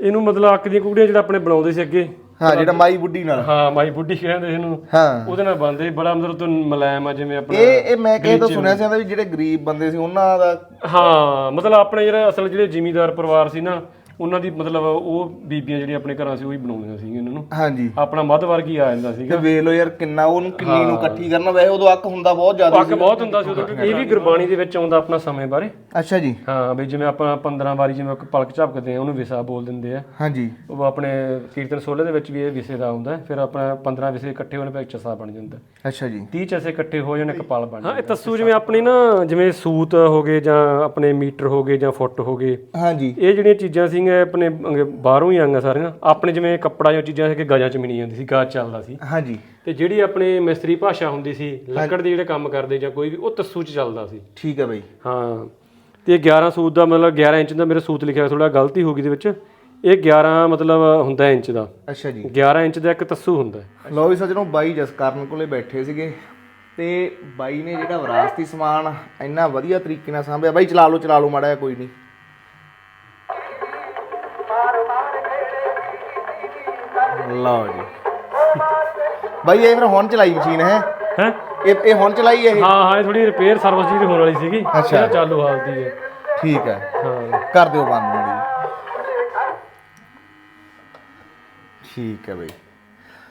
ਇਹਨੂੰ ਮਤਲਬ ਅੱਕ ਦੀਆਂ ਕੁਕੜੀਆਂ ਜਿਹੜਾ ਆਪਣੇ ਬਣਾਉਂਦੇ ਸੀ ਅੱਗੇ। ਹਾਂ ਜਿਹੜਾ ਮਾਈ ਬੁੱਢੀ ਨਾਲ। ਹਾਂ ਮਾਈ ਬੁੱਢੀ ਕਹਿੰਦੇ ਇਹਨੂੰ। ਹਾਂ। ਉਹਦੇ ਨਾਲ ਬੰਦੇ ਬੜਾ ਮਤਲਬ ਤੋਂ ਮਲਾਇਮ ਆ ਜਿਵੇਂ ਆਪਣਾ ਇਹ ਇਹ ਮੈਂ ਕਿਸੇ ਤੋਂ ਸੁਣਿਆ ਸੀ ਵੀ ਜਿਹੜੇ ਗਰੀਬ ਬੰਦੇ ਸੀ ਉਹਨਾਂ ਦਾ ਹਾਂ ਮਤਲਬ ਆਪਣੇ ਜਿਹੜਾ ਅਸਲ ਜਿਹੜੇ ਜ਼ਿਮੀਂਦਾਰ ਪਰਿਵਾਰ ਸੀ ਨਾ ਉਹਨਾਂ ਦੀ ਮਤਲਬ ਉਹ ਬੀਬੀਆਂ ਜਿਹੜੀਆਂ ਆਪਣੇ ਘਰਾਂ ਸੀ ਉਹੀ ਬਣਾਉਂਦੀਆਂ ਸੀ ਇਹਨਾਂ ਨੂੰ। ਹਾਂਜੀ। ਆਪਣਾ ਮੱਧ ਵਰਗ ਹੀ ਆ ਜਾਂਦਾ ਸੀਗਾ। ਤੇ ਵੇਖ ਲਓ ਯਾਰ ਕਿੰਨਾ ਉਹਨੂੰ ਕਿੰਨੀ ਨੂੰ ਇਕੱਠੀ ਕਰਨਾ। ਵੈਸੇ ਉਦੋਂ ਅੱਕ ਹੁੰਦਾ ਬਹੁਤ ਜ਼ਿਆਦਾ ਪੱਕ ਬਹੁਤ ਹੁੰਦਾ ਸੀ ਉਦੋਂ ਕਿਉਂਕਿ ਇਹ ਵੀ ਗੁਰਬਾਣੀ ਦੇ ਵਿੱਚ ਆਉਂਦਾ ਆਪਣਾ ਸਮੇਂ ਬਾਰੇ। ਅੱਛਾ ਜੀ। ਹਾਂ ਵੀ ਜਿਵੇਂ ਆਪਾਂ 15 ਵਾਰੀ ਜਿਵੇਂ ਇੱਕ ਪਲਕ ਝਪਕਦੇ ਆ ਉਹਨੂੰ ਵਿਸਾ ਬੋਲ ਦਿੰਦੇ ਆ। ਹਾਂਜੀ। ਉਹ ਆਪਣੇ ਕੀਰਤਨ ਸੋਲੇ ਦੇ ਵਿੱਚ ਵੀ ਇਹ ਵਿਸੇ ਦਾ ਆਉਂਦਾ ਹੈ। ਫਿਰ ਆਪਣਾ 15 ਵਿਸੇ ਇਕੱਠੇ ਹੋਣ ਪੈ ਚਸਾ ਬਣ ਜਾਂਦਾ ਅੱਛਾ ਜੀ। 30 ਚਸੇ ਇਕੱਠੇ ਹੋ ਜਾਣ ਇੱਕ ਪਲ ਬਣ ਜਾਂਦਾ ਹਾਂ। ਇਹ ਤੱਸੂ ਜਿਵੇਂ ਆਪਣੀ ਨਾ ਜਿਵੇਂ ਸੂਤ ਹੋ ਗਏ ਜਾਂ ਆਪਣੇ ਮੀਟਰ ਹੋ ਗਏ ਜਾਂ ਫੁੱਟ ਹੋ ਗਏ। ਹਾਂਜੀ। ਇਹ ਜਿਹੜੀਆਂ ਚੀਜ਼ਾਂ ਸੀਗੀਆਂ ਆਪਣੇ ਅੰਗੇ ਬਾਹਰੋਂ ਹੀ ਆਈਆਂ ਸਾਰੀਆਂ। ਆਪਣੇ ਜਿਵੇਂ ਕੱਪੜਾ ਜਾਂ ਚੀਜ਼ਾਂ ਸੀ ਕਿ ਗਾਜਾਂ ਚ ਮਿਣੀ ਜਾਂਦੀ ਸੀ ਗਾਜ ਚੱਲਦਾ ਸੀ। ਹਾਂਜੀ। ਤੇ ਜਿਹੜੀ ਆਪਣੇ ਮਿਸਤਰੀ ਭਾਸ਼ਾ ਹੁੰਦੀ ਸੀ ਲੱਕੜ ਦੇ ਜਿਹੜੇ ਕੰਮ ਕਰਦੇ ਜਾਂ ਕੋਈ ਵੀ ਉਹ ਤੱਸੂ ਚ ਚੱਲਦਾ ਸੀ। ਠੀਕ ਹੈ ਬਈ। ਹਾਂ। ਤੇ ਇਹ 11 ਸੂਤ ਦਾ ਮਤਲਬ 11 ਇੰਚ ਦਾ ਮੇਰਾ ਸੂਤ ਲਿਖਿਆ ਥੋੜਾ ਗਲਤੀ ਹੋ ਗਈ ਦੇ ਵਿੱਚ। ਇਹ 11 ਮਤਲਬ ਹੁੰਦਾ ਇੰਚ ਦਾ। ਅੱਛਾ ਜੀ। 11 ਇੰਚ ਦਾ ਇੱਕ ਤੱਸੂ ਹੁੰਦਾ। ਹੈ। ਲੋ ਵੀ ਸੱਜਣੋ ਬਾਈ ਜਸਕਰਨ ਕੋਲੇ ਬੈਠੇ ਸੀਗੇ। ਤੇ ਬਾਈ ਨੇ ਜਿਹੜਾ ਵਿਰਾਸਤੀ ਸਮਾਨ ਇੰਨਾ ਵਧੀਆ ਤਰੀਕੇ ਨਾਲ ਸਾਂਭਿਆ। ਬਾਈ ਚਲਾ ਲਓ ਚਲਾ ਲਓ ਮਾੜਾ ਜਿਹਾ ਕੋਈ ਨਹੀਂ। ਲਓ ਜੀ। ਬਾਈ ਇਹ ਫਿਰ ਹੁਣ ਚਲਾਈ ਮਸ਼ੀਨ ਹੈ? ਹੈਂ? ਇਹ ਇਹ ਹੁਣ ਚਲਾਈ ਇਹ? ਹਾਂ ਹਾਂ ਇਹ ਥੋੜੀ ਰਿਪੇਅਰ ਸਰਵਿਸ ਜਿਹੜੀ ਹੋਣ ਵਾਲੀ ਸੀਗੀ ਅੱਛਾ। ਇਹ ਚਾਲੂ ਹਾਲਤ ਹੀ ਹੈ। ਠੀਕ ਹੈ। ਹਾਂ। ਕਰ ਦਿਓ ਬੰਦ ਠੀਕ ਹੈ ਬਾਈ।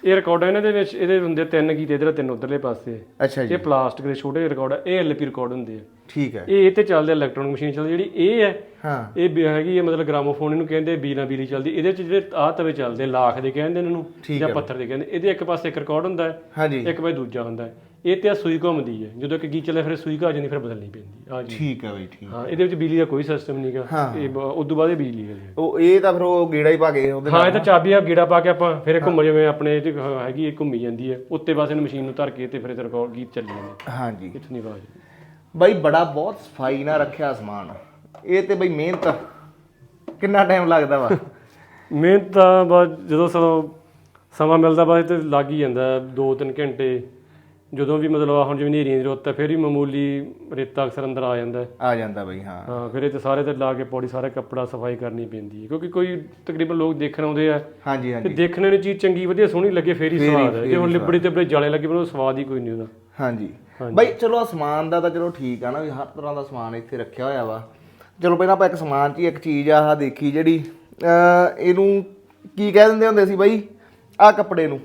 ਇਹ ਰਿਕਾਰਡ ਇਹਨਾਂ ਦੇ ਵਿੱਚ ਇਹਦੇ ਹੁੰਦੇ ਤਿੰਨ ਗੀਤ ਇਧਰ ਤਿੰਨ ਉਧਰਲੇ ਪਾਸੇ ਅੱਛਾ ਜੀ। ਇਹ ਪਲਾਸਟਿਕ ਦੇ ਛੋਟੇ ਰਿਕਾਰਡ ਇਹ ਐਲਪੀ ਰਿਕਾਰਡ ਹੁੰਦੇ ਆ। ਠੀਕ ਹੈ। ਇਹ ਇਹ ਤੇ ਚੱਲਦੇ ਇਲੈਕਟ੍ਰੋਨਿਕ ਮਸ਼ੀਨ ਚੱਲਦੀ ਜਿਹੜੀ ਇਹ ਹੈ ਹਾਂ। ਇਹ ਵੀ ਹੈਗੀ ਹੈ ਮਤਲਬ ਗ੍ਰਾਮੋਫੋਨ ਇਹਨੂੰ ਕਹਿੰਦੇ ਬੀਨਾ ਬੀਲੀ ਚੱਲਦੀ। ਇਹਦੇ ਚ ਜਿਹੜੇ ਆਹ ਤਵੇ ਚੱਲਦੇ ਲਾਖ ਦੇ ਕਹਿੰਦੇ ਇਹਨਾਂ ਨੂੰ ਜਾਂ ਪੱਥਰ ਦੇ ਕਹਿੰਦੇ। ਇਹਦੇ ਇੱਕ ਪਾਸੇ ਇੱਕ ਰਿਕਾਰਡ ਹੁੰਦਾ ਹੈ ਹਾਂਜੀ। ਇੱਕ ਪਾਸੇ ਦੂਜਾ ਹੁੰਦਾ ਹੈ। ਇਹ ਤੇ ਆ ਸੂਈ ਘੁੰਮਦੀ ਹੈ। ਜਦੋਂ ਇੱਕ ਗੀਤ ਚੱਲੇ ਫਿਰ ਸੂਈ ਘਾ ਜਾਂਦੀ ਫਿਰ ਬਦਲਣੀ ਪੈਂਦੀ ਆ ਜੀ। ਠੀਕ ਹੈ ਬਾਈ ਠੀਕ ਹਾਂ ਇਹਦੇ ਵਿੱਚ ਬਿਜਲੀ ਦਾ ਕੋਈ ਸਿਸਟਮ ਨਹੀਂਗਾ ਇਹ ਬ- ਉਦੋਂ ਬਾਅਦ ਇਹ ਬਿਜਲੀ ਹੈ। ਜੀ। ਉਹ ਇਹ ਤਾਂ ਫਿਰ ਉਹ ਗੇੜਾ ਹੀ ਪਾ ਗਏ ਉਹਦੇ ਹਾਂ ਇਹ ਤਾਂ ਚਾਬੀ ਆ ਗੀੜਾ ਪਾ ਕੇ ਆਪਾਂ ਫਿਰ ਇਹ ਘੁੰਮ ਜਿਵੇਂ ਆਪਣੇ ਇਹ 'ਚ ਹੈਗੀ ਇਹ ਘੁੰਮੀ ਜਾਂਦੀ ਹੈ। ਉੱਤੇ ਪਾਸੇ ਨੂੰ ਮਸ਼ੀਨ ਨੂੰ ਧਰ ਕੇ ਤੇ ਫਿਰ ਇਹ ਰਿਕਾਰਡ ਗੀਤ ਚੱਲੀ ਜਾਂਦੇ ਹਾਂਜੀ ਕਿੱਥੋਂ ਦੀ ਆਵਾਜ਼ ਬਾਈ ਬੜਾ ਬਹੁਤ ਸਫ਼ਾਈ ਨਾਲ ਰੱਖਿਆ ਸਮਾਨ। ਇਹ ਤੇ ਬਈ ਮਿਹਨਤ ਕਿੰਨਾ ਟਾਈਮ ਲੱਗਦਾ ਵਾ? ਮਿਹਨਤ ਤਾਂ ਜਦੋਂ ਸਮਾਂ ਸਮਾਂ ਮਿਲਦਾ ਬਾਅਦ ਤੇ ਲੱਗ ਹੀ ਜਾਂਦਾ। 2-3 ਘੰਟੇ। ਜਦੋਂ ਵੀ ਮਤਲਬ ਆਹ ਹੁਣ ਜਿਵੇਂ ਨੇਰੀਆਂ ਦੀ ਰੁੱਤ ਹੈ ਫਿਰ ਵੀ ਮਾਮੂਲੀ ਰੇਤਾ ਅਕਸਰ ਅੰਦਰ ਆ ਜਾਂਦਾ ਹੈ। ਆ ਜਾਂਦਾ ਬਈ ਹਾਂ। ਹਾਂ ਫਿਰ ਇਹ ਤੇ ਸਾਰੇ ਤੇ ਲਾ ਕੇ ਪੌੜੀ ਸਾਰਾ ਕੱਪੜਾ ਸਫ਼ਾਈ ਕਰਨੀ ਪੈਂਦੀ ਹੈ। ਕਿਉਂਕਿ ਕੋਈ ਤਕਰੀਬਨ ਲੋਕ ਦੇਖਣ ਆਉਂਦੇ ਆ ਹਾਂਜੀ ਤੇ ਹਾਂਜੀ ਦੇਖਣ ਨੂੰ ਚੀਜ਼ ਚੰਗੀ ਵਧੀਆ ਸੋਹਣੀ ਲੱਗੇ ਫੇਰ ਹੀ ਸਵਾਦ ਹੈ। ਜੇ ਹੁਣ ਲਿਬੜੀ ਤੇ ਬੜੇ ਜਾਲੇ ਲੱਗੇ ਪਰ ਉਹ ਸਵਾਦ ਹੀ ਕੋਈ ਨਹੀਂ ਉਹਦਾ। ਹਾਂਜੀ। ਬਾਈ ਚਲੋ ਸਮਾਨ ਦਾ ਤਾਂ ਚਲੋ ਠੀਕ ਆ ਨਾ ਵੀ ਹਰ ਤਰ੍ਹਾਂ ਦਾ ਸਮਾਨ ਇੱਥੇ ਰੱਖਿਆ ਹੋਇਆ ਵਾ। ਚਲੋ ਪਹਿਲਾਂ ਆਪਾਂ ਇੱਕ ਸਮਾਨ 'ਚ ਹੀ ਇੱਕ ਚੀਜ਼ ਆਹ ਦੇਖੀ ਜਿਹੜੀ। ਅਹ ਇਹਨੂੰ ਕੀ ਕਹਿ ਦਿੰਦੇ ਹੁੰਦੇ ਸੀ ਬਾਈ? ਆਹ ਕੱਪੜੇ ਨੂੰ।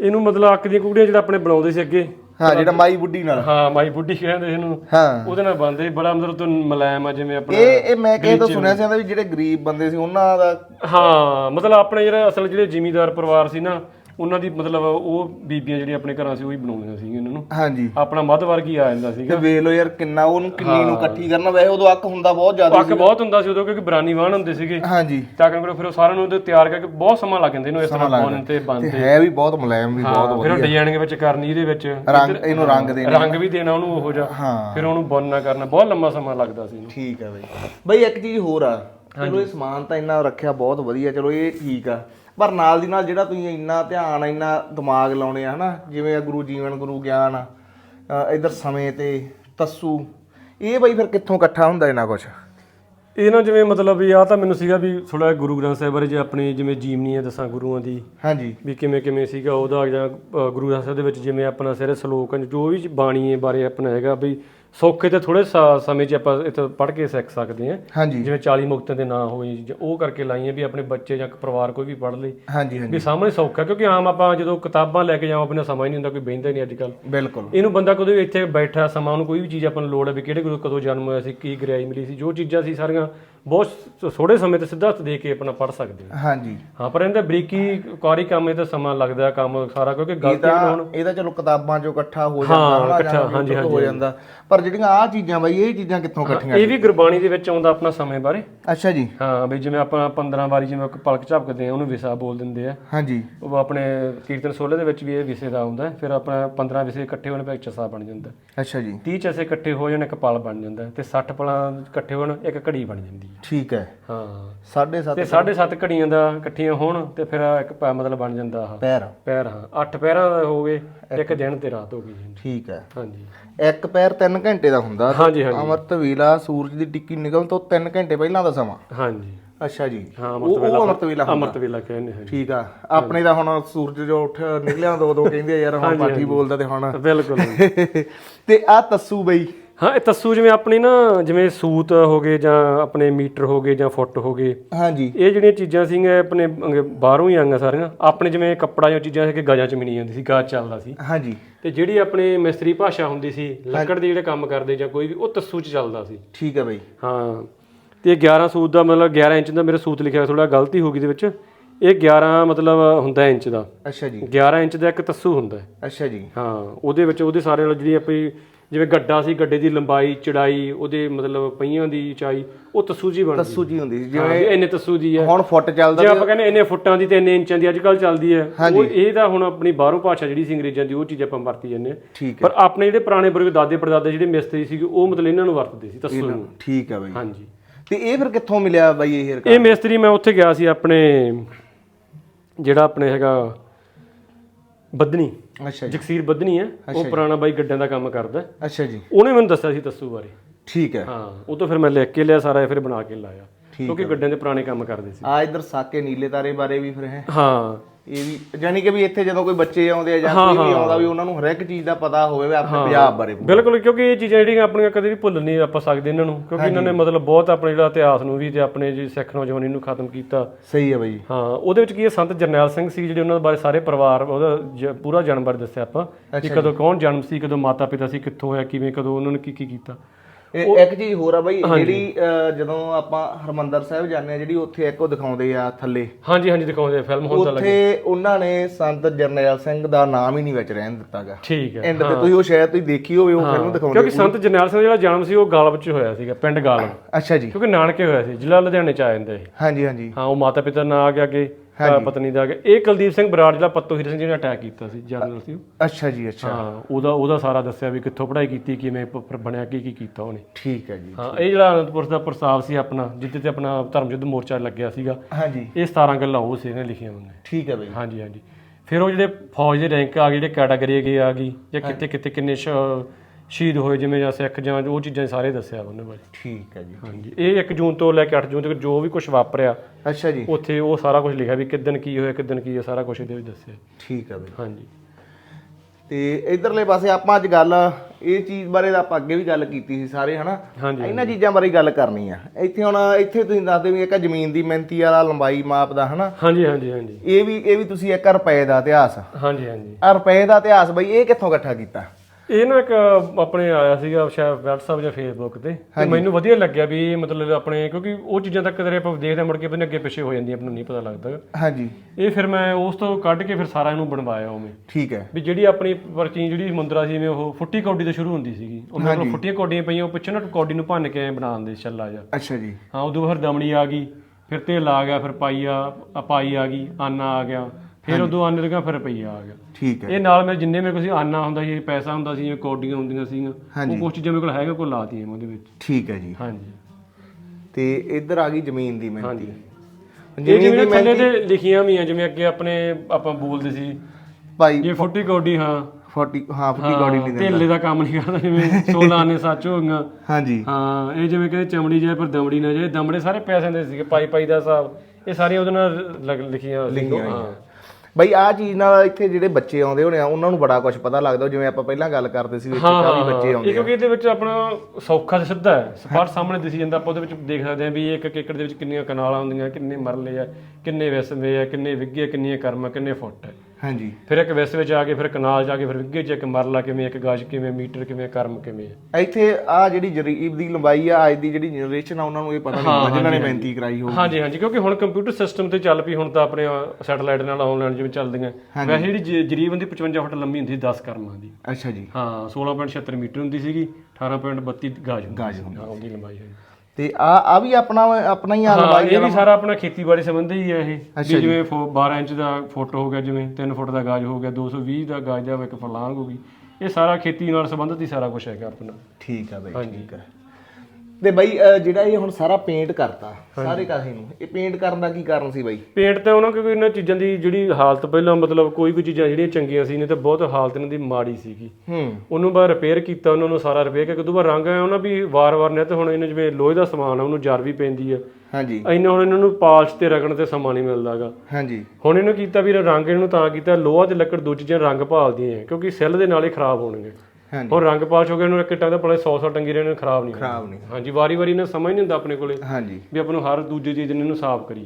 ਇਹਨੂੰ ਮਤਲਬ ਅੱਕ ਦੀਆਂ ਕੁਕੜੀਆਂ ਜਿਹੜਾ ਆਪਣੇ ਬਣਾਉਂਦੇ ਸੀ ਅੱਗੇ। ਹਾਂ ਜਿਹੜਾ ਮਾਈ ਬੁੱਢੀ ਨਾਲ। ਹਾਂ ਮਾਈ ਬੁੱਢੀ ਕਹਿੰਦੇ ਇਹਨੂੰ। ਹਾਂ। ਉਹਦੇ ਨਾਲ ਬੰਦੇ ਬੜਾ ਮਤਲਬ ਤੋਂ ਮਲਾਇਮ ਆ ਜਿਵੇਂ ਆਪਣਾ ਇਹ ਇਹ ਮੈਂ ਤੋਂ ਸੁਣਿਆ ਸੀ ਵੀ ਜਿਹੜੇ ਗਰੀਬ ਬੰਦੇ ਸੀ ਉਹਨਾਂ ਦਾ ਹਾਂ ਮਤਲਬ ਆਪਣੇ ਜਿਹੜਾ ਅਸਲ ਜਿਹੜੇ ਜ਼ਿਮੀਂਦਾਰ ਪਰਿਵਾਰ ਸੀ ਨਾ ਉਹਨਾਂ ਦੀ ਮਤਲਬ ਉਹ ਬੀਬੀਆਂ ਜਿਹੜੀਆਂ ਆਪਣੇ ਘਰਾਂ ਸੀ ਉਹੀ ਬਣਾਉਂਦੀਆਂ ਸੀ ਇਹਨਾਂ ਨੂੰ। ਹਾਂਜੀ। ਆਪਣਾ ਮੱਧ ਵਰਗ ਹੀ ਆ ਜਾਂਦਾ ਸੀਗਾ। ਤੇ ਵੇਖ ਲਓ ਯਾਰ ਕਿੰਨਾ ਉਹਨੂੰ ਕਿੰਨੀ ਨੂੰ ਇਕੱਠੀ ਕਰਨਾ। ਵੈਸੇ ਉਦੋਂ ਅੱਕ ਹੁੰਦਾ ਬਹੁਤ ਜ਼ਿਆਦਾ ਪੱਕ ਬਹੁਤ ਹੁੰਦਾ ਸੀ ਉਦੋਂ ਕਿਉਂਕਿ ਬਰਾਨੀ ਵਾਹਣ ਹੁੰਦੇ ਸੀਗੇ। ਹਾਂਜੀ। ਤਾਂ ਕਰਕੇ ਫਿਰ ਉਹ ਸਾਰਿਆਂ ਨੂੰ ਉਹਦੇ ਤਿਆਰ ਕਰਕੇ ਬਹੁਤ ਸਮਾਂ ਲੱਗ ਜਾਂਦਾ ਇਹਨੂੰ ਇਸ ਤਰ੍ਹਾਂ ਪਾਉਣ ਤੇ ਬੰਨ ਤੇ ਹੈ ਵੀ ਬਹੁਤ ਮੁਲਾਇਮ ਵੀ ਬਹੁਤ ਹਾਂ ਫਿਰ ਉਹ ਡਿਜ਼ਾਈਨਿੰਗ ਵਿੱਚ ਕਰਨੀ ਇਹਦੇ ਵਿੱਚ। ਰੰਗ ਇਹਨੂੰ ਰੰਗ ਦੇ ਰੰਗ ਵੀ ਦੇਣਾ ਉਹਨੂੰ ਉਹੋ ਜਿਹਾ। ਹਾਂ। ਫਿਰ ਉਹਨੂੰ ਬੁਣਨਾ ਕਰਨਾ। ਬਹੁਤ ਲੰਮਾ ਸਮਾਂ ਲੱਗਦਾ ਸੀ ਇਹਨੂੰ। ਠੀਕ ਹੈ ਬਈ। ਬਈ ਇੱਕ ਚੀਜ਼ ਹੋਰ ਆ। ਚਲੋ ਇਹ ਸਮਾਨ ਤਾਂ ਇੰਨਾ ਰੱਖਿਆ ਬਹੁਤ ਵਧੀਆ। ਚਲੋ ਇਹ ਠੀਕ ਆ। ਪਰ ਨਾਲ ਦੀ ਨਾਲ ਜਿਹੜਾ ਤੁਸੀਂ ਇੰਨਾ ਧਿਆਨ ਇੰਨਾ ਦਿਮਾਗ ਲਾਉਣੇ ਆ ਹਨਾ? ਜਿਵੇਂ ਆ ਗੁਰੂ ਜੀਵਨ ਗੁਰੂ ਗਿਆਨ ਅ, ਇੱਧਰ ਸਮੇਂ ਤੇ ਤੱਸੂ ਇਹ ਬਈ ਫਿਰ ਕਿੱਥੋਂ ਇਕੱਠਾ ਹੁੰਦਾ ਇਹਨਾਂ ਕੁਛ? ਇਹ ਨਾ ਜਿਵੇਂ ਮਤਲਬ ਵੀ ਆ ਤਾਂ ਮੈਨੂੰ ਸੀਗਾ ਵੀ ਥੋੜਾ ਗੁਰੂ ਗ੍ਰੰਥ ਸਾਹਿਬ ਬਾਰੇ ਜੇ ਆਪਣੀ ਜਿਵੇਂ ਜੀਵਨੀ ਹੈ ਦਸਾਂ ਗੁਰੂਆਂ ਦੀ ਹਾਂਜੀ। ਵੀ ਕਿਵੇਂ ਕਿਵੇਂ ਸੀਗਾ ਉਹਦਾ ਜਾਂ ਗੁਰੂ ਗ੍ਰੰਥ ਸਾਹਿਬ ਦੇ ਵਿੱਚ ਜਿਵੇਂ ਆਪਣਾ ਸਾਰੇ ਸ਼ਲੋਕ ਜੋ ਵੀ ਬਾਣੀ ਹੈ ਬਾਰੇ ਆਪਣਾ ਹੈਗਾ ਵੀ ਸੌਖੇ ਤੇ ਥੋੜੇ ਸਮੇਂ 'ਚ ਆਪਾਂ ਇੱਥੇ ਪੜ੍ਹ ਕੇ ਸਿੱਖ ਸਕਦੇ ਹਾਂ। ਹਾਂਜੀ। ਜਿਵੇਂ 40 ਮੁਕਤਾਂ ਦੇ ਨਾਂ ਹੋਏ ਜਾਂ ਉਹ ਕਰਕੇ ਲਾਈਆਂ ਵੀ ਆਪਣੇ ਬੱਚੇ ਜਾਂ ਪਰਿਵਾਰ ਕੋਈ ਵੀ ਪੜ੍ਹ ਲੇ। ਹਾਂਜੀ ਹਾਂਜੀ। ਵੀ ਸਾਹਮਣੇ ਸੌਖਾ ਕਿਉਂਕਿ ਆਮ ਆਪਾਂ ਜਦੋਂ ਕਿਤਾਬਾਂ ਲੈ ਕੇ ਜਾਵਾਂ ਆਪਣੇ ਸਮਾਂ ਹੀ ਨਹੀਂ ਹੁੰਦਾ ਕੋਈ ਬਹਿੰਦਾ ਨਹੀਂ ਅੱਜ ਕੱਲ ਬਿਲਕੁਲ। ਇਹਨੂੰ ਬੰਦਾ ਕਦੋਂ ਵੀ ਇੱਥੇ ਬੈਠਾ ਸਮਾਂ ਉਹਨੂੰ ਕੋਈ ਵੀ ਚੀਜ਼ ਆਪਾਂ ਨੂੰ ਲੋੜ ਹੈ ਵੀ ਕਿਹੜੇ ਗੁਰੂ ਕਦੋਂ ਜਨਮ ਹੋਇਆ ਸੀ ਕੀ ਗਰਿਆਈ ਮਿਲੀ ਸੀ ਜੋ ਚੀਜ਼ਾਂ ਸੀ ਸਾਰੀਆਂ ਬਹੁਤ ਥੋੜੇ ਸਮੇਂ ਤੇ ਸਿੱਧਾ ਹੱਥ ਦੇ ਕੇ ਆਪਣਾ ਪੜ੍ਹ ਸਕਦੇ ਹਾਂ। ਹਾਂਜੀ। ਹਾਂ ਪਰ ਇਹਦਾ ਬਰੀਕੀ ਕਾਰੀ ਕੰਮ ਇਹ ਤਾਂ ਸਮਾਂ ਲੱਗਦਾ ਕੰਮ ਸਾਰਾ ਕਿਉਂਕਿ ਗਲਤੀ ਤਾਂ ਇਹ ਤਾਂ ਚਲੋ ਕਿਤਾਬਾਂ ਚੋਂ ਇਕੱਠਾ ਹੋ ਜਾਂਦਾ ਹਾਂ, ਇਕੱਠਾ, ਹਾਂਜੀ, ਹੋ ਜਾਂਦਾ। ਪਰ ਜਿਹੜੀਆਂ ਆਹ ਚੀਜ਼ਾਂ ਬਈ ਇਹ ਚੀਜ਼ਾਂ ਕਿੱਥੋਂ ਇਕੱਠੀਆਂ ਇਹ ਵੀ ਗੁਰਬਾਣੀ ਦੇ ਵਿੱਚ ਆਉਂਦਾ ਆਪਣਾ ਸਮੇਂ ਬਾਰੇ। ਅੱਛਾ ਜੀ। ਹਾਂ ਵੀ ਜਿਵੇਂ ਆਪਾਂ 15 ਵਾਰੀ ਜਿਵੇਂ ਇੱਕ ਪਲਕ ਝਪਕਦੇ ਆ ਉਹਨੂੰ ਵਿਸਾ ਬੋਲ ਦਿੰਦੇ ਆ। ਹਾਂਜੀ। ਉਹ ਆਪਣੇ ਕੀਰਤਨ ਸੋਲੇ ਦੇ ਵਿੱਚ ਵੀ ਇਹ ਵਿਸੇ ਦਾ ਆਉਂਦਾ। ਫਿਰ ਆਪਣਾ 15 ਵਿਸੇ ਇਕੱਠੇ ਹੋਣ ਪੈ ਚਸਾ ਬਣ ਜਾਂਦਾ ਅੱਛਾ ਜੀ। 30 ਚਸੇ ਇਕੱਠੇ ਹੋ ਜਾਣ ਇੱਕ ਪਲ ਬਣ ਜਾਂਦਾ ਤੇ 60 ਪਲਾਂ ਇਕੱਠੇ ਹੋਣ ਇੱਕ ਘੜੀ ਬਣ ਜਾਂਦੀ ਠੀਕ ਹੈ। ਹਾਂ। ਸਾਢੇ ਸੱਤ ਤੇ 7.5 ਘੜੀਆਂ ਦਾ ਇਕੱਠੀਆਂ ਹੋਣ ਤੇ ਫਿਰ ਇੱਕ ਮਤਲਬ ਬਣ ਜਾਂਦਾ ਆਹ। ਪੈਰ। ਪੈਰ ਹਾਂ। 8 ਪੈਰਾਂ ਦਾ ਹੋ ਗਏ ਇੱਕ। ਦਿਨ ਤੇ ਰਾਤ ਹੋ ਗਈ। ਠੀਕ ਹੈ। ਹਾਂਜੀ। ਇੱਕ ਪੈਰ 3 ਘੰਟੇ ਦਾ ਹੁੰਦਾ ਹਾਂਜੀ ਹਾਂਜੀ। ਅਮਰਤ ਵੇਲਾ ਸੂਰਜ ਦੀ ਟਿੱਕੀ ਨਿਕਲਣ ਤੋਂ 3 ਘੰਟੇ ਪਹਿਲਾਂ ਦਾ ਸਮਾਂ। ਹਾਂਜੀ। ਅੱਛਾ ਜੀ। ਹਾਂ ਅਮਰਤ ਵੇਲਾ ਅਮਰਤ ਵੇਲਾ ਕਹਿੰਦੇ ਹਾਂ ਠੀਕ ਆ। ਆਪਣੇ ਤਾਂ ਹੁਣ ਸੂਰਜ ਜੋ ਉੱਠ ਨਿਕਲਿਆ ਦੋ ਦੋ ਕਹਿੰਦੇ ਯਾਰ ਹੁਣ ਪਾਠੀ ਬੋਲਦਾ ਤੇ ਹੁਣ ਬਿਲਕੁਲ। ਤੇ ਆ ਤੱਸੂ ਬਈ। ਹਾਂ ਇਹ ਤੱਸੂ ਜਿਵੇਂ ਆਪਣੀ ਨਾ ਜਿਵੇਂ ਸੂਤ ਹੋ ਗਏ ਜਾਂ ਆਪਣੇ ਮੀਟਰ ਹੋ ਗਏ ਜਾਂ ਫੁੱਟ ਹੋ ਗਏ। ਹਾਂਜੀ। ਇਹ ਜਿਹੜੀਆਂ ਚੀਜ਼ਾਂ ਸੀਗੀਆਂ ਆਪਣੇ ਅੰਗੇ ਬਾਹਰੋਂ ਹੀ ਆਈਆਂ ਸਾਰੀਆਂ। ਆਪਣੇ ਜਿਵੇਂ ਕੱਪੜਾ ਜਾਂ ਚੀਜ਼ਾਂ ਸੀ ਕਿ ਗਾਜਾਂ ਚ ਮਿਣੀ ਜਾਂਦੀ ਸੀ ਗਾਜ ਚੱਲਦਾ ਸੀ। ਹਾਂਜੀ। ਤੇ ਜਿਹੜੀ ਆਪਣੇ ਮਿਸਤਰੀ ਭਾਸ਼ਾ ਹੁੰਦੀ ਸੀ ਲੱਕੜ ਦੇ ਜਿਹੜੇ ਕੰਮ ਕਰਦੇ ਜਾਂ ਕੋਈ ਵੀ ਉਹ ਤੱਸੂ ਚ ਚੱਲਦਾ ਸੀ। ਠੀਕ ਆ ਬਈ। ਹਾਂ। ਤੇ ਇਹ 11 ਸੂਤ ਦਾ ਮਤਲਬ 11 ਇੰਚ ਦਾ ਮੇਰੇ ਸੂਤ ਲਿਖਿਆ ਥੋੜਾ ਗਲਤੀ ਹੋ ਗਈ ਦੇ ਵਿੱਚ। ਇਹ 11 ਮਤਲਬ ਹੁੰਦਾ ਇੰਚ ਦਾ। ਅੱਛਾ ਜੀ। 11 ਇੰਚ ਦਾ ਇੱਕ ਤੱਸੂ ਹੁੰਦਾ। ਹੈ। ਅੱਛਾ ਜੀ। ਹਾਂ ਉਹਦੇ ਵਿੱਚ ਉਹਦੇ ਸਾਰੇ ਨਾਲ ਜਿਹੜੀ ਆਪਣੀ ਜਿਵੇਂ ਗੱਡਾ ਸੀ ਗੱਡੇ ਦੀ ਲੰਬਾਈ ਚੜਾਈ ਉਹਦੇ ਮਤਲਬ ਪਹੀਆਂ ਦੀ ਉਚਾਈ ਉਹ ਤੱਸੂ ਜੀ ਬਣਦੀ ਤੱਸੂ ਜੀ ਹੁੰਦੀ ਸੀ ਹਾਂ, ਜਿਵੇਂ ਵੀ ਇੰਨੇ ਤੱਸੂ ਦੀ ਹੈ ਹੁਣ ਫੁੱਟ ਚੱਲਦਾ ਜੇ ਆਪਾਂ ਕਹਿੰਦੇ ਇੰਨੇ ਫੁੱਟਾਂ ਦੀ ਤੇ ਇੰਨੇ ਇੰਚਾਂ ਦੀ ਅੱਜ ਕੱਲ ਚੱਲਦੀ ਹੈ ਉਹ ਇਹ ਤਾਂ ਹੁਣ ਆਪਣੀ ਬਾਹਰੋਂ ਭਾਸ਼ਾ ਜਿਹੜੀ ਸੀ ਅੰਗਰੇਜ਼ਾਂ ਦੀ ਉਹ ਚੀਜ਼ ਆਪਾਂ ਵਰਤੀ ਜਾਂਦੇ ਹਾਂ ਠੀਕ ਪਰ ਆਪਣੇ ਜਿਹੜੇ ਪੁਰਾਣੇ ਬਜ਼ੁਰਗ ਦਾਦੇ ਪੜਦਾਦੇ ਜਿਹੜੇ ਮਿਸਤਰੀ ਸੀਗੇ ਉਹ ਮਤਲਬ ਇਹਨਾਂ ਨੂੰ ਵਰਤਦੇ ਸੀ ਤੱਸੂ ਨੂੰ। ਠੀਕ ਆ ਬਈ। ਹਾਂਜੀ। ਤੇ ਇਹ ਫਿਰ ਕਿੱਥੋਂ ਮਿਲਿਆ ਬਾਈ ਇਹ ਹਰਕਤ ਇਹ ਮਿਸਤਰੀ ਮੈਂ ਉੱਥੇ ਗਿਆ ਸੀ ਆਪਣੇ ਜਿਹੜਾ ਆਪਣੇ ਹੈਗਾ ਬੱਦਨੀ ਅੱਛਾ ਜੀ। ਜਗਸੀਰ ਬੱਦਨੀ ਹੈ। ਉਹ ਪੁਰਾਣਾ ਬਾਈ ਗੱਡਿਆਂ ਦਾ ਕੰਮ ਕਰਦਾ ਹੈ। ਅੱਛਾ ਜੀ। ਉਹਨੇ ਮੈਨੂੰ ਦੱਸਿਆ ਸੀ ਤੱਸੂ ਬਾਰੇ। ਠੀਕ ਹੈ। ਹਾਂ ਉਹ ਤੋਂ ਫਿਰ ਮੈਂ ਲਿਖ ਕੇ ਲਿਆ ਸਾਰਾ ਫਿਰ ਬਣਾ ਕੇ ਲਾਇਆ। ਕਿਉਂਕਿ ਗੱਡਿਆਂ ਦੇ ਪੁਰਾਣੇ ਕੰਮ ਕਰਦੇ ਸੀ। ਆ ਇਧਰ ਸਾਕੇ ਨੀਲੇ ਤਾਰੇ ਬਾਰੇ ਵੀ ਫਿਰ ਹੈ। ਹਾਂ। ਇਹ ਵੀ ਜਾਨੀ ਕਿ ਵੀ ਇੱਥੇ ਜਦੋਂ ਕੋਈ ਬੱਚੇ ਆਉਂਦੇ ਆ ਜਾਂ ਕੋਈ ਵੀ ਆਉਂਦਾ ਵੀ ਉਹਨਾਂ ਨੂੰ ਹਰ ਇੱਕ ਚੀਜ਼ ਦਾ ਪਤਾ ਹੋਵੇ ਵੀ ਆਪਣੇ ਪੰਜਾਬ ਬਾਰੇ ਬਿਲਕੁਲ ਕਿਉਂਕਿ ਇਹ ਚੀਜ਼ਾਂ ਜਿਹੜੀਆਂ ਆਪਣੀਆਂ ਕਦੇ ਵੀ ਭੁੱਲ ਨਹੀਂ ਆਪਾਂ ਸਕਦੇ ਇਹਨਾਂ ਨੂੰ ਕਿਉਂਕਿ ਇਹਨਾਂ ਨੇ ਮਤਲਬ ਬਹੁਤ ਆਪਣੇ ਜਿਹੜਾ ਇਤਿਹਾਸ ਨੂੰ ਵੀ ਤੇ ਆਪਣੇ ਜੀ ਸਿੱਖ ਨੌਜਵਾਨੀ ਨੂੰ ਖਤਮ ਕੀਤਾ। ਸਹੀ ਹੈ ਬਾਈ। ਹਾਂ ਉਹਦੇ ਵਿੱਚ ਕੀ ਹੈ ਸੰਤ ਜਰਨੈਲ ਸਿੰਘ ਸੀ ਜਿਹੜੇ ਉਹਨਾਂ ਬਾਰੇ ਸਾਰੇ ਪਰਿਵਾਰ ਉਹਦਾ ਜ- ਪੂਰਾ ਜਨਮ ਬਾਰੇ ਦੱਸਿਆ ਆਪਾਂ ਕਿ ਕਦੋਂ ਕੌਣ ਜਨਮ ਸੀ ਕਦੋਂ ਮਾਤਾ ਪਿਤਾ ਸੀ ਕਿੱਥੋਂ ਹੋਇਆ ਕਿਵੇਂ ਕਦੋਂ ਉਹਨਾਂ ਨੇ ਕੀ ਕੀ ਕੀਤਾ। ਇਹ ਇੱਕ ਚੀਜ਼ ਹੋਰ ਆ ਬਾਈ ਜਿਹੜੀ ਜਦੋਂ ਆਪਾਂ ਹਰਮੰਦਰ ਸਾਹਿਬ ਜਾਂਦੇ ਆ ਜਿਹੜੀ ਉੱਥੇ ਇੱਕ ਉਹ ਦਿਖਾਉਂਦੇ ਆ ਥੱਲੇ। ਹਾਂਜੀ ਹਾਂਜੀ ਦਿਖਾਉਂਦੇ ਫਿਲਮ ਹੁਣ ਤਾਂ ਲੱਗੀ। ਉੱਥੇ ਉਹਨਾਂ ਨੇ ਸੰਤ ਜਰਨੈਲ ਸਿੰਘ ਦਾ ਨਾਮ ਹੀ ਨਹੀਂ ਵਿੱਚ ਰਹਿਣ ਦਿੱਤਾਗਾ ਠੀਕ ਹੈ ਐਂਡ ਤੇ ਤੁਸੀਂ ਉਹ ਸ਼ਾਇਦ ਤੁਸੀਂ ਦੇਖੀ ਹੋਵੇ ਉਹ ਫਿਲਮ ਦਿਖਾਉਂਦੇ ਕਿਉਂਕਿ ਸੰਤ ਜਰਨੈਲ ਸਿੰਘ ਦਾ ਜਿਹੜਾ ਜਨਮ ਸੀ ਉਹ ਗਾਲਬ 'ਚ ਹੋਇਆ ਸੀਗਾ ਪਿੰਡ ਗਾਲਬ। ਅੱਛਾ ਜੀ। ਕਿਉਂਕਿ ਨਾਨਕੇ ਹੋਇਆ ਸੀ ਜ਼ਿਲ੍ਹਾ ਲੁਧਿਆਣੇ 'ਚ ਆ ਜਾਂਦਾ ਇਹ ਹਾਂਜੀ ਹਾਂਜੀ। ਹਾਂ ਉਹ ਮਾਤਾ ਪਿਤਾ ਨਾਲ ਆ ਗਿਆ ਅੱਗੇ। ਅ, ਪਤਨੀ ਦਾ ਆ ਗਿਆ। ਇਹ ਕੁਲਦੀਪ ਸਿੰਘ ਬਰਾੜ ਜਿਹੜਾ ਪੱਤੋ ਹੀਰ ਸਿੰਘ ਜਿਹਨੇ ਅਟੈਕ ਕੀਤਾ ਸੀ ਜਰਨਲ ਸੀ ਉਹ। ਅੱਛਾ ਜੀ ਅੱਛਾ। ਹਾਂ ਉਹਦਾ ਉਹਦਾ ਸਾਰਾ ਦੱਸਿਆ ਵੀ ਕਿੱਥੋਂ ਪੜ੍ਹਾਈ ਕੀਤੀ ਕਿਵੇਂ ਪ- ਪ- ਬਣਿਆ ਕੀ ਕੀ ਕੀਤਾ ਉਹਨੇ। ਠੀਕ ਹੈ ਜੀ ਹਾਂ ਇਹ ਜਿਹੜਾ ਅਨੰਦਪੁਰ ਦਾ ਪ੍ਰਸਤਾਵ ਸੀ ਆਪਣਾ ਜਿੱਤੇ ਤੇ ਆਪਣਾ ਧਰਮ ਯੁੱਧ ਮੋਰਚਾ ਲੱਗਿਆ ਸੀਗਾ ਹਾਂਜੀ। ਇਹ 17 ਗੱਲਾਂ ਉਹ ਸੀ ਇਹਨੇ ਲਿਖੀਆਂ ਉਹਨੇ। ਠੀਕ ਹੈ ਬਾਈ। ਹਾਂਜੀ ਹਾਂਜੀ। ਫਿਰ ਉਹ ਜਿਹੜੇ ਫੌਜ ਦੇ ਰੈਂਕ ਆ ਗਏ ਜਿਹੜੇ ਕੈਟਾਗਰੀ ਆ ਗਈ ਜਾਂ ਕਿਤੇ ਕਿਤੇ ਕਿੰਨੇ ਸ਼- ਸ਼ਹੀਦ ਹੋਏ ਜਿਵੇਂ ਜਾਂ ਸਿੱਖ ਜਾਂ ਉਹ ਚੀਜ਼ਾਂ ਸਾਰੇ ਦੱਸਿਆ ਉਹਨੇ ਬਾਰੇ। ਠੀਕ ਹੈ ਜੀ ਹਾਂਜੀ ਇਹ 1 ਜੂਨ ਤੋਂ ਲੈ ਕੇ 8 ਜੂਨ ਤੱਕ ਜੋ ਵੀ ਕੁਝ ਵਾਪਰਿਆ ਅੱਛਾ ਜੀ। ਉੱਥੇ ਉਹ ਸਾਰਾ ਕੁਝ ਲਿਖਿਆ ਵੀ ਕਿਦਨ ਕੀ ਹੋਇਆ ਕਿਦਨ ਕੀ ਹੋਇਆ ਸਾਰਾ ਕੁਝ ਇਹਦੇ ਵਿੱਚ ਦੱਸਿਆ। ਠੀਕ ਹੈ ਬਾਈ। ਹਾਂਜੀ। ਤੇ ਇਧਰਲੇ ਪਾਸੇ ਆਪਾਂ ਅੱਜ ਗੱਲ ਇਹ ਚੀਜ਼ ਬਾਰੇ ਤਾਂ ਆਪਾਂ ਅੱਗੇ ਵੀ ਗੱਲ ਕੀਤੀ ਸੀ ਸਾਰੇ ਹਨਾ? ਇਹਨਾਂ ਚੀਜ਼ਾਂ ਬਾਰੇ ਗੱਲ ਕਰਨੀ ਆ। ਇੱਥੇ ਹੁਣ ਇੱਥੇ ਤੁਸੀਂ ਦੱਸਦੇ ਵੀ ਇੱਕ ਜ਼ਮੀਨ ਦੀ ਮਿਹਨਤੀ ਵਾਲਾ ਲੰਬਾਈ ਮਾਪ ਦਾ ਹਨਾ? ਹਾਂਜੀ ਹਾਂਜੀ ਹਾਂਜੀ। ਇਹ ਵੀ ਇਹ ਵੀ ਤੁਸੀਂ ਇੱਕ ਰੁਪਏ ਦਾ ਇਤਿਹਾਸ। ਹਾਂਜੀ ਹਾਂਜੀ। ਆ ਰੁਪਏ ਦਾ ਇਤਿਹਾਸ ਬਈ ਇਹ ਕਿੱਥੋਂ ਇਕੱਠਾ ਕੀਤਾ? ਇਹ ਨਾ ਇੱਕ ਆਪਣੇ ਆਇਆ ਸੀਗਾ ਸ਼ਾਇਦ WhatsApp ਜਾਂ Facebook ਤੇ ਤੇ ਮੈਨੂੰ ਵਧੀਆ ਲੱਗਿਆ ਵੀ ਇਹ ਮਤਲਬ ਆਪਣੇ ਕਿਉਂਕਿ ਉਹ ਚੀਜ਼ਾਂ ਤੱਕ ਕਦੇ ਆਪਾਂ ਦੇਖਦੇ ਹਾਂ ਮੁੜ ਕੇ ਬੰਦੇ ਅੱਗੇ ਪਿੱਛੇ ਹੋ ਜਾਂਦੀਆਂ ਆਪਾਂ ਨੂੰ ਨਹੀਂ ਪਤਾ ਲੱਗਦਾ। ਹਾਂਜੀ। ਇਹ ਫਿਰ ਮੈਂ ਉਸ ਤੋਂ ਕੱਢ ਕੇ ਫਿਰ ਸਾਰਾ ਇਹਨੂੰ ਬਣਵਾਇਆ ਉਵੇਂ। ਠੀਕ ਹੈ। ਵੀ ਜਿਹੜੀ ਆਪਣੀ ਪ੍ਰਾਚੀਨ ਜਿਹੜੀ ਮੁੰਦਰਾ ਸੀ ਜਿਵੇਂ ਉਹ ਫੁੱਟੀ ਕੌਡੀ ਤੋਂ ਸ਼ੁਰੂ ਹੁੰਦੀ ਸੀਗੀ ਉਹ ਮੇਰੇ ਕੋਲ ਫੁੱਟੀਆਂ ਕੌਡੀਆਂ ਪਈਆਂ ਉਹ ਪਿੱਛੇ ਨਾ ਕੌਡੀ ਨੂੰ ਭੰਨ ਕੇ ਐ ਬਣਾਉਣ ਦੇ ਛੱਲਾ ਜਾ। ਅੱਛਾ ਜੀ। ਹਾਂ ਉਦੋਂ ਫਿਰ ਦਮੜੀ ਆ ਗਈ ਫਿਰ ਤੇਲ ਆ ਗਿਆ ਫਿਰ ਪਾਈਆ ਆ ਪਾਈ ਆ ਗਈ ਆਨਾ ਆ ਗਿਆ। ਫਿਰ ਉਦੋਂ ਆਨੇ ਲਗਾ ਫਿਰ ਰੁਪਈਆ ਆ ਗਿਆ। ਠੀਕ ਹੈ। ਇਹ ਨਾਲ ਮੇਰੇ ਜਿੰਨੇ ਮੇਰੇ ਕੋਲ ਸੀ ਆਨਾ ਹੁੰਦਾ ਸੀ ਪੈਸਾ ਹੁੰਦਾ ਸੀ ਜਿਵੇਂ ਕੌਡੀਆਂ ਹੁੰਦੀਆਂ ਸੀਗੀਆਂ ਉਹ ਕੁਛ ਚੀਜ਼ਾਂ ਮੇਰੇ ਕੋਲ ਹੈਗਾ ਕੋਈ ਲਾਤੀਆਂ ਉਹਦੇ ਵਿੱਚ। ਠੀਕ ਹੈ ਜੀ। ਹਾਂਜੀ। ਤੇ ਇੱਧਰ ਆ ਗਈ ਜ਼ਮੀਨ ਦੀ ਮਿਹਨਤੀ। ਇਹ ਜਿਵੇਂ ਥੱਲੇ ਤੇ ਲਿਖੀਆਂ ਵੀ ਆ ਜਿਵੇਂ ਅੱਗੇ ਆਪਣੇ ਆਪਾਂ ਬੋਲਦੇ ਸੀ ਭਾਈ ਜੇ ਫੁੱਟੀ ਕੌਡੀ ਹਾਂ। 40 ਹਾਂ 40 ਗਾੜੀ ਨਹੀਂ ਦਿੰਦਾ। ਢੇਲੇ ਦਾ ਕੰਮ ਨਹੀਂ ਕਰਦਾ ਜਿਵੇਂ 16 ਆਨੇ ਸੱਚ ਹੋ ਗਈਆਂ। ਹਾਂਜੀ। ਹਾਂ ਇਹ ਜਿਵੇਂ ਕਹਿੰਦੇ ਚਮੜੀ ਜਾਏ ਪਰ ਦਮੜੀ ਨਾ ਜਾਏ। ਦਮੜੇ ਸਾਰੇ ਪੈਸਿਆਂ ਦੇ ਸੀਗੇ ਪਾਈ ਪਾਈ ਦਾ ਹਿਸਾਬ। ਇਹ ਸਾਰੀਆਂ ਉਹਦੇ ਨਾਲ ਲਿਖੀਆਂ ਲਿਖੀਆਂ ਹਾਂ। ਬਈ ਆ ਚੀਜ਼ ਨਾਲ ਇੱਥੇ ਜਿਹੜੇ ਬੱਚੇ ਆਉਂਦੇ ਹੋਣੇ ਆ ਉਹਨਾਂ ਨੂੰ ਬੜਾ ਕੁਝ ਪਤਾ ਲੱਗਦਾ ਜਿਵੇਂ ਆਪਾਂ ਪਹਿਲਾਂ ਗੱਲ ਕਰਦੇ ਸੀ ਵਿੱਚ ਕਾਫੀ ਬੱਚੇ ਆਉਂਦੇ ਆ ਕਿਉਂਕਿ ਇਹਦੇ ਵਿੱਚ ਆਪਣਾ ਸੌਖਾ ਤੇ ਸਿੱਧਾ ਹੈ। ਸਪਾਟ ਸਾਹਮਣੇ ਦਿਸੀ ਜਾਂਦਾ ਆਪਾਂ ਉਹਦੇ ਵਿੱਚ ਦੇਖ ਸਕਦੇ ਹਾਂ ਵੀ ਇੱਕ ਇੱਕ ਏਕੜ ਦੇ ਵਿੱਚ ਕਿੰਨੀਆਂ ਕਨਾਲਾਂ ਹੁੰਦੀਆਂ ਕਿੰਨੇ ਮਰਲੇ ਆ ਕਿੰਨੇ ਵਿਸਵੇ ਆ ਕਿੰਨੇ ਵਿੱਗੇ ਕਿੰਨੀਆਂ ਕਰਮ ਕਿੰਨੇ ਫੁੱਟ ਹੈ ਹਾਂਜੀ। ਫਿਰ ਇੱਕ ਵਿਸਵੇ ਚ ਆ ਕੇ ਫਿਰ ਕਨਾਲ ਜਾ ਕੇ ਫਿਰ ਵਿੱਗੇ ਚ ਇੱਕ ਮਰਲਾ ਕਿਵੇਂ ਇੱਕ ਗਾਜ ਕਿਵੇਂ ਮੀਟਰ ਕਿਵੇਂ ਕਰਮ ਕਿਵੇਂ? ਇੱਥੇ ਆ ਜਿਹੜੀ ਜਰੀਬ ਦੀ ਲੰਬਾਈ ਆ ਅੱਜ ਦੀ ਜਿਹੜੀ ਜਨਰੇਸ਼ਨ ਆ ਉਹਨਾਂ ਨੂੰ ਇਹ ਪਤਾ ਨਹੀਂ ਹੁੰਦਾ ਜਿਨ੍ਹਾਂ ਨੇ ਮਿਹਨਤੀ ਕਰਾਈ ਹੋਊ ਹਾਂਜੀ ਹਾਂਜੀ ਕਿਉਂਕਿ ਹੁਣ ਕੰਪਿਊਟਰ ਸਿਸਟਮ ਤੇ ਚੱਲ ਪਈ ਹੁਣ ਤਾਂ ਆਪਣੇ ਸੈਟਲਾਈਟ ਨਾਲ ਆਨਲਾਈਨ ਜਿਵੇਂ ਚੱਲਦੀਆਂ। ਵੈਸੇ ਜਿਹੜੀ ਜਰੀਬ ਹੁੰਦੀ 55 ਫੁੱਟ ਲੰਮੀ ਹੁੰਦੀ ਸੀ 10 ਕਰਮਾਂ ਦੀ। ਅੱਛਾ ਜੀ। ਹਾਂ 16.76 ਮੀਟਰ ਹੁੰਦੀ ਸੀਗੀ 18.32 ਗਾਜ ਗਾਜ ਹੁੰਦੀ ਲੰਬਾਈ ਹੈ ਤੇ ਆ ਆ ਵੀ ਆਪਣਾ ਆਪਣਾ ਹੀ ਆ ਹਾਂ ਇਹ ਵੀ ਸਾਰਾ ਆਪਣਾ ਖੇਤੀਬਾੜੀ ਸੰਬੰਧੀ ਹੀ ਹੈ ਇਹ। ਵੀ ਜਿਵੇਂ ਫੋ- 12 ਇੰਚ ਦਾ ਫੁੱਟ ਹੋ ਗਿਆ ਜਿਵੇਂ 3 ਫੁੱਟ ਦਾ ਗਾਜ ਹੋ ਗਿਆ 220 ਦਾ ਗਾਜ ਦਾ ਇੱਕ ਫਲਾਂਗ ਹੋ ਗਈ। ਇਹ ਸਾਰਾ ਖੇਤੀ ਨਾਲ ਸੰਬੰਧਿਤ ਹੀ ਸਾਰਾ ਕੁਝ ਹੈਗਾ ਆਪਣਾ। ਠੀਕ ਆ ਬਈ। ਠੀਕ ਆ। ਤੇ ਬਾਈ ਅਹ, ਜਿਹੜਾ ਇਹ ਹੁਣ ਸਾਰਾ ਪੇਂਟ ਕਰਤਾ ਸਾਰੇ ਕਾਹੇ ਨੂੰ ਇਹ ਪੇਂਟ ਕਰਨ ਦਾ ਕੀ ਕਾਰਨ ਸੀ ਬਾਈ? ਪੇਂਟ ਤੇ ਉਹਨਾਂ ਕਿਉਂਕਿ ਇਹਨਾਂ ਚੀਜ਼ਾਂ ਦੀ ਜਿਹੜੀ ਹਾਲਤ ਪਹਿਲਾਂ ਮਤਲਬ ਕੋਈ ਕੋਈ ਚੀਜ਼ਾਂ ਜਿਹੜੀਆਂ ਚੰਗੀਆਂ ਸੀ ਨੇ ਤੇ ਬਹੁਤ ਹਾਲਤ ਇਹਨਾਂ ਦੀ ਮਾੜੀ ਸੀਗੀ। ਹੂੰ। ਉਹਨੂੰ ਬਾਅਦ ਰਿਪੇਅਰ ਕੀਤਾ ਉਹਨਾਂ ਨੂੰ ਸਾਰਾ ਰਿਪੇਅਰ ਕਰਕੇ ਬਾਅਦ ਰੰਗ ਆਇਆ ਉਹਨਾਂ ਵੀ ਵਾਰ-ਵਾਰ ਨੇ ਤੇ ਹੁਣ ਇਹਨੂੰ ਜਿਵੇਂ ਲੋਹੇ ਦਾ ਸਮਾਨ ਆ ਉਹਨੂੰ ਜਰ ਵੀ ਪੈਂਦੀ ਆ। ਹਾਂਜੀ। ਇੰਨਾ ਹੁਣ ਇਹਨਾਂ ਨੂੰ ਪਾਲਸ਼ ਤੇ ਰਗਣ ਤੇ ਸਮਾਂ ਨਹੀਂ ਮਿਲਦਾਗਾ ਹਾਂਜੀ। ਹੁਣ ਇਹਨੂੰ ਕੀਤਾ ਵੀ ਰੰਗ ਇਹਨੂੰ ਤਾਂ ਕੀਤਾ ਲੋਹਾ ਤੇ ਲੱਕੜ ਦੋ ਚੀਜ਼ਾਂ ਰੰਗ ਭਾਲਦੀਆਂ ਹੈ ਕਿਉਂਕਿ ਸੈੱਲ ਦੇ ਨਾਲ ਹੀ ਖਰਾਬ ਹੋਣਗੇ। ਹਾਂਜੀ। ਹੁਣ ਰੰਗ ਪਾਲਸ਼ ਹੋ ਗਿਆ ਇਹਨੂੰ ਇੱਕ ਟਾਂ ਦਾ ਭਲੇ 100 100 ਟੰਗੀ ਰਹੇ ਨੇ ਖਰਾਬ ਨਹੀਂ। ਖਰਾਬ ਨਹੀਂ। ਹਾਂਜੀ ਵਾਰੀ-ਵਾਰੀ ਇਹਨਾਂ ਸਮਝ ਨਹੀਂ ਹੁੰਦਾ ਆਪਣੇ ਕੋਲੇ ਹਾਂਜੀ। ਵੀ ਆਪਾਂ ਨੂੰ ਹਰ ਦੂਜੇ ਚੀਜ਼ ਨੂੰ ਇਹਨੂੰ ਸਾਫ਼ ਕਰੀਏ।